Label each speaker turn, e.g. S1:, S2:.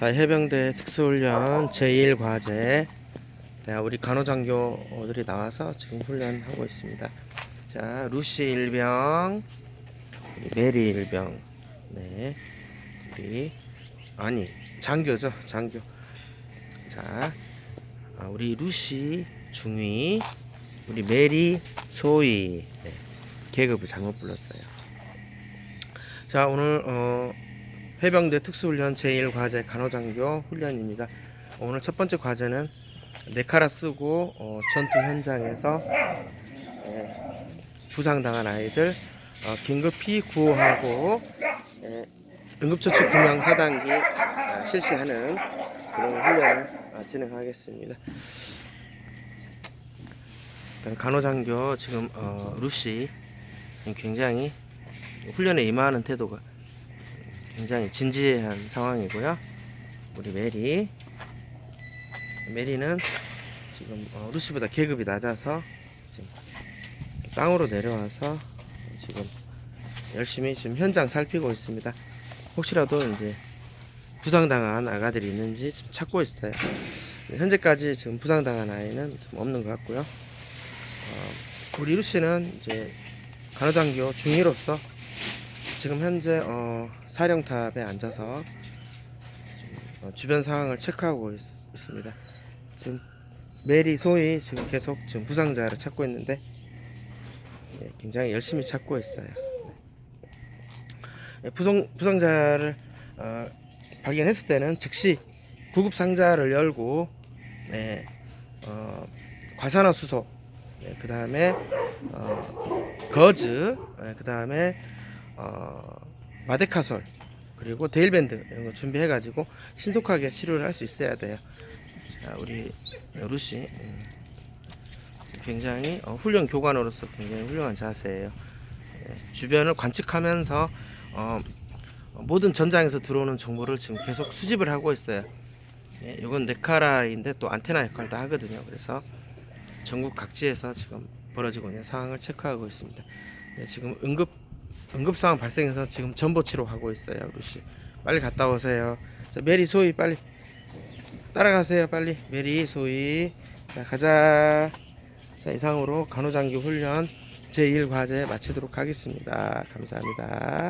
S1: 자, 해병대 특수훈련 제1과제. 자, 우리 간호장교들이 나와서 지금 훈련하고 있습니다. 자, 루시 일병, 메리 일병, 네, 우리 아니 장교죠, 장교. 자, 아, 우리 루시 중위, 우리 메리 소위. 네, 계급을 잘못 불렀어요. 자, 오늘 어, 해병대 특수훈련 제1과제 간호장교 훈련입니다. 오늘 첫 번째 과제는 네카라 쓰고 어, 전투 현장에서 예, 부상당한 아이들 어, 긴급히 구호하고 예, 응급처치 구명 4단계 아, 실시하는 그런 훈련을 아, 진행하겠습니다. 일단 간호장교 지금 어, 루시 굉장히 훈련에 임하는 태도가 굉장히 진지한 상황이고요. 우리 메리 메리는 지금 어, 루시보다 계급이 낮아서 지금 땅으로 내려와서 지금 열심히 지금 현장 살피고 있습니다. 혹시라도 이제 부상당한 아가들이 있는지 지금 찾고 있어요. 현재까지 지금 부상당한 아이는 좀 없는 것 같고요. 어, 우리 루시는 이제 간호장교 중위로서 지금 현재 어, 사령탑에 앉아서 어, 주변 상황을 체크하고 있, 습니다 지금 메리 소희 지금 계속 지금 부상자를 찾고 있는데 예, 굉장히 열심히 찾고 있어요. 예, 부상 부상자를 어, 발견했을 때는 즉시 구급 상자를 열고 네, 어, 과산화 수소 네, 그 다음에 어, 거즈 그 다음에 어, 마데카솔 그리고 데일밴드 이런 거 준비해 가지고 신속하게 치료를 할 수 있어야 돼요. 자, 우리 루시 음, 굉장히 어, 훈련 교관으로서 굉장히 훌륭한 자세예요. 예, 주변을 관측하면서 어, 모든 전장에서 들어오는 정보를 지금 계속 수집을 하고 있어요. 예, 이건 네카라인데 또 안테나 역할도 하거든요. 그래서 전국 각지에서 지금 벌어지고 있는 상황을 체크하고 있습니다. 예, 지금 응급 응급 상황 발생해서 지금 전보 치료하고 있어요, 루시. 빨리 갔다 오세요. 자, 메리 소희 빨리 따라가세요, 빨리. 메리 소희. 자, 가자. 자, 이상으로 간호장교 훈련 제1 과제 마치도록 하겠습니다. 감사합니다.